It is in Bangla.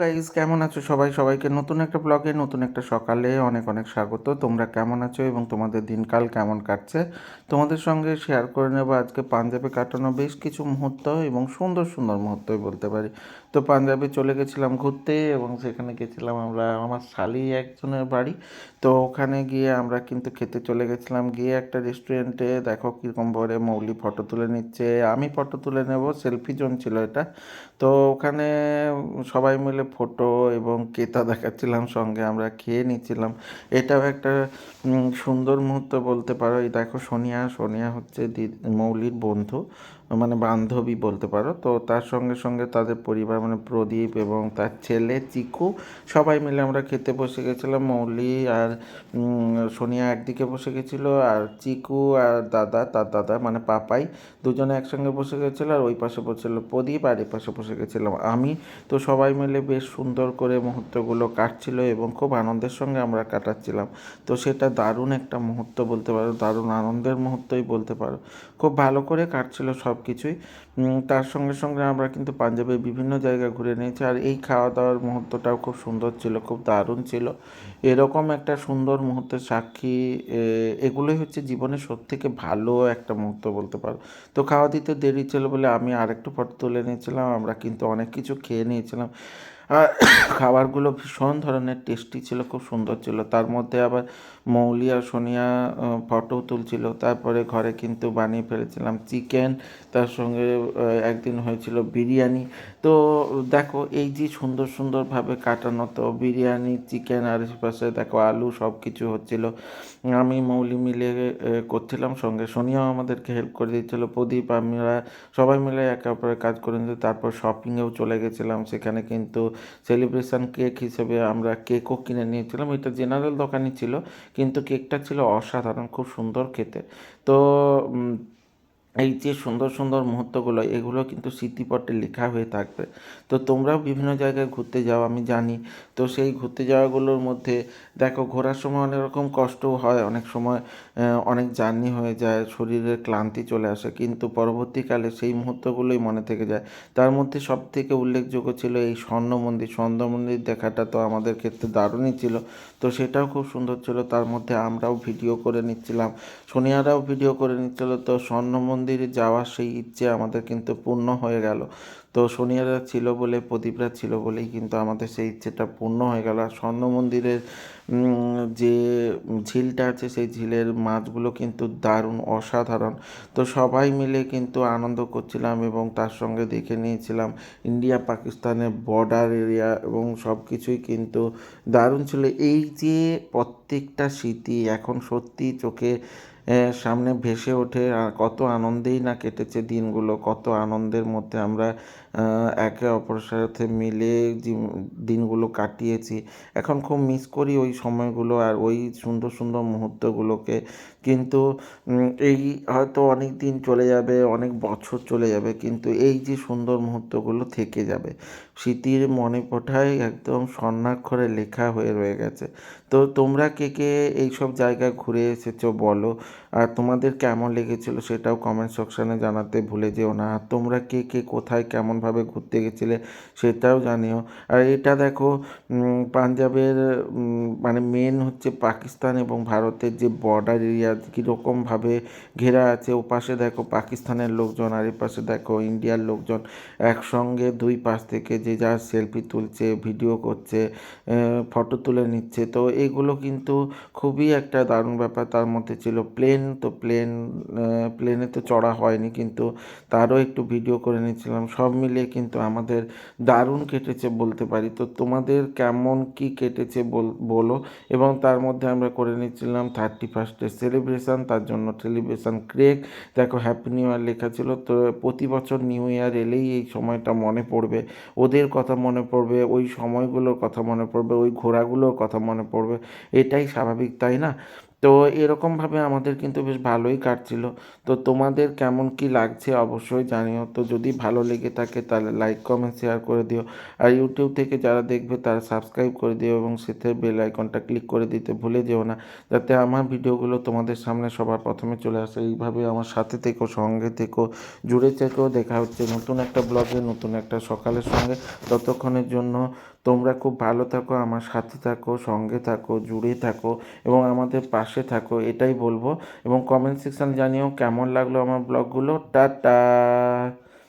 গাইজ কেমন আছো সবাই? সবাইকে নতুন একটা ব্লগে নতুন একটা সকালে অনেক অনেক স্বাগত। তোমরা কেমন আছো এবং তোমাদের দিনকাল কেমন কাটছে? তোমাদের সঙ্গে শেয়ার করে নেব আজকে পাঞ্জাবে কাটানো বেশ কিছু মুহূর্ত এবং সুন্দর সুন্দর মুহূর্তই বলতে পারি। তো পাঞ্জাবে চলে গেছিলাম ঘুরতে এবং সেখানে গেছিলাম আমরা, আমার শালি একজনের বাড়ি। তো ওখানে গিয়ে আমরা কিন্তু খেতে চলে গেছিলাম। গিয়ে একটা রেস্টুরেন্টে দেখো কীরকম ভরে মৌলি ফটো তুলে নিচ্ছে। আমি ফটো তুলে নেব সেলফি জোন ছিল এটা। তো ওখানে সবাই মিলে ফটো এবং কেতা দেখাচ্ছিলাম, সঙ্গে আমরা খেয়ে নিচ্ছিলাম। এটাও একটা সুন্দর মুহূর্ত বলতে পারো। এই দেখো সোনিয়া সোনিয়া হচ্ছে মৌলির বন্ধু মানে বান্ধবী বলতে পারো। তো তার সঙ্গে সঙ্গে তাদের পরিবার মানে প্রদীপ এবং তার ছেলে চিকু, সবাই মিলে আমরা খেতে বসে গেছিলাম। মৌলি আর সোনিয়া একদিকে বসে গেছিল, আর চিকু আর দাদা, তার দাদা মানে পাপাই দুজনে একসঙ্গে বসে গেছিল, আর ওই পাশে বসেছিল প্রদীপ, আর এই পাশে বসে গেছিলাম আমি। তো সবাই মিলে বেশ সুন্দর করে মুহূর্তগুলো কাটছিল এবং খুব আনন্দের সঙ্গে আমরা কাটাচ্ছিলাম। তো সেটা দারুণ একটা মুহূর্ত বলতে পারো, দারুণ আনন্দের মুহূর্তই বলতে পারো। খুব ভালো করে কাটছিল সব কিছুই তার সঙ্গে সঙ্গে আমরা কিন্তু পাঞ্জাবের বিভিন্ন জায়গা ঘুরে নিয়েছি আর এই খাওয়া দাওয়ার মুহূর্তটাও খুব সুন্দর ছিল, খুব দারুণ ছিল। এরকম একটা সুন্দর মুহূর্তের সাক্ষী এগুলোই হচ্ছে জীবনের সব থেকে ভালো একটা মুহূর্ত বলতে পারো। তো খাওয়া দিতে দেরি ছিল বলে আমি আরেকটু ফটো তুলে নিয়েছিলাম, আমরা কিন্তু অনেক কিছু খেয়ে নিয়েছিলাম। খাবারগুলো ভীষণ ধরনের টেস্টি ছিল খুব সুন্দর ছিল। তার মধ্যে আবার মৌলি আর সোনিয়া ফটো তুলছিল। তারপরে ঘরে কিন্তু বানিয়ে ফেলেছিলাম চিকেন তার সঙ্গে একদিন হয়েছিল বিরিয়ানি। তো দেখো, এই যে সুন্দর সুন্দরভাবে কাটানো তো বিরিয়ানি চিকেন আর পাশে দেখো আলু সব কিছু হচ্ছিল। আমি মৌলি মিলে করছিলাম, সঙ্গে সোনিয়াও আমাদেরকে হেল্প করে দিচ্ছিল প্রদীপ, আমরা সবাই মিলে একে অপরের কাজ করে নিতে, তারপর শপিংয়েও চলে গেছিলাম। সেখানে কিন্তু সেলিব্রেশন কেক হিসেবে আমরা কেকও কিনে নিয়েছিলাম। এটা জেনারেল দোকানই ছিল কিন্তু কেকটা ছিল অসাধারণ খুব সুন্দর খেতে। তো এই যে সুন্দর সুন্দর মুহূর্তগুলো, এগুলো কিন্তু স্মৃতিপটে লেখা হয়ে থাকবে। তো তোমরাও বিভিন্ন জায়গায় ঘুরতে যাও, আমি জানি। তো সেই ঘুরতে যাওয়াগুলোর মধ্যে, দেখো, ঘোরার সময় অনেক রকম কষ্টও হয়, অনেক সময় অনেক জার্নি হয়ে যায়, শরীরের ক্লান্তি চলে আসে, কিন্তু পরবর্তীকালে সেই মুহূর্তগুলোই মনে থেকে যায়। তার মধ্যে সব থেকে উল্লেখযোগ্য ছিল এই স্বর্ণ মন্দির। স্বর্ণ মন্দির দেখাটা তো আমাদের ক্ষেত্রে দারুণই ছিল। তো সেটাও খুব সুন্দর ছিল। তার মধ্যে আমরাও ভিডিও করে নিচ্ছিলাম। সোনিয়ারাও ভিডিও করে নিচ্ছিল। তো স্বর্ণ মন্দিরে যাওয়ার সেই ইচ্ছে আমাদের কিন্তু পূর্ণ হয়ে গেল। তো সোনিয়ারা ছিল বলে, প্রদীপরা ছিল বলেই কিন্তু আমাদের সেই ইচ্ছেটা পূর্ণ হয়ে গেল। আর স্বর্ণ মন্দিরের যে ঝিলটা আছে, সেই ঝিলের মাছগুলো কিন্তু দারুণ, অসাধারণ। তো সবাই মিলে কিন্তু আনন্দ করছিলাম এবং তার সঙ্গে দেখে নিয়েছিলাম ইন্ডিয়া, পাকিস্তানের বর্ডার এরিয়া এবং সব কিছুই কিন্তু দারুণ ছিল। এই যে প্রত্যেকটা স্মৃতি এখন সত্যি চোখে সামনে ভেসে ওঠে, আর কত আনন্দেই না কেটেছে দিনগুলো, কত আনন্দের মধ্যে আমরা একে অপরের সাথে মিলে দিনগুলো কাটিয়েছি। এখন খুব মিস করি ওই সময়গুলো আর ওই সুন্দর সুন্দর মুহূর্তগুলোকে। কিন্তু এই হয়তো অনেক দিন চলে যাবে, অনেক বছর চলে যাবে, কিন্তু এই যে সুন্দর মুহূর্তগুলো থেকে যাবে স্মৃতির মনে পঠায় একদম স্বর্ণাক্ষরে লেখা হয়ে রয়ে গেছে। তো তোমরা কে কে এইসব জায়গায় ঘুরে এসেছ বলো? আর তোমাদের কেমন লেগেছিল সেটাও কমেন্ট সেকশানে জানাতে ভুলে যেও না। আর তোমরা কে কে কোথায় কেমনভাবে ঘুরতে গেছিলে সেটাও জানিও। আর এটা দেখো পাঞ্জাবের মানে মেন হচ্ছে পাকিস্তান এবং ভারতের যে বর্ডার এরিয়া কীরকমভাবে ঘেরা আছে। ও পাশে দেখো পাকিস্তানের লোকজন, আর এ পাশে দেখো ইন্ডিয়ার লোকজন একসঙ্গে দুই পাশ থেকে যে যার সেলফি তুলছে ভিডিও করছে ফটো তুলে নিচ্ছে। তো এগুলো কিন্তু খুবই একটা দারুণ ব্যাপার তার মধ্যে ছিল। প্লেন তো প্লেন প্লেনে তো চড়া হয়নি কিন্তু তারও একটু ভিডিও করে নিয়েছিলাম। সব মিলিয়ে কিন্তু আমাদের দারুণ কেটেছে বলতে পারি। তো তোমাদের কেমন কি কেটেছে বল- বলো। এবং তার মধ্যে আমরা করে নিচ্ছিলাম থার্টি ফার্স্টের সেলিব্রেশন তার জন্য সেলিব্রেশন ক্রেক দেখো হ্যাপি নিউ ইয়ার লেখা ছিল। তো প্রতি বছর নিউ ইয়ার এলেই এই সময়টা মনে পড়বে। ওদের কথা মনে পড়বে, ওই সময়গুলোর কথা মনে পড়বে, ওই ঘোরাগুলোর কথা মনে পড়বে, এটাই স্বাভাবিক, তাই না? তো এরকমভাবে আমাদের কিন্তু বেশ ভালোই কাটছিল। তো তোমাদের কেমন কি লাগছে অবশ্যই জানিও। তো যদি ভালো লেগে থাকে তাহলে লাইক কমেন্ট শেয়ার করে দিও। আর ইউটিউব থেকে যারা দেখবে তারা সাবস্ক্রাইব করে দিও এবং সাথে বেল আইকনটা ক্লিক করে দিতে ভুলে যেও না। যাতে আমার ভিডিওগুলো তোমাদের সামনে সবার প্রথমে চলে আসে। এইভাবে আমার সাথে থেকো, সঙ্গে থেকো, জুড়ে থেকো। দেখা হচ্ছে নতুন একটা ব্লগে নতুন একটা সকালের সঙ্গে। ততক্ষণের জন্য তোমরা খুব ভালো থাকো, আমার সাথে থাকো, সঙ্গে থাকো, জুড়ে থাকো এবং আমাদের পাশে থাকো, এটাই বলব এবং কমেন্ট সেকশন জানিও কেমন লাগল আমার ব্লগগুলো টাটা!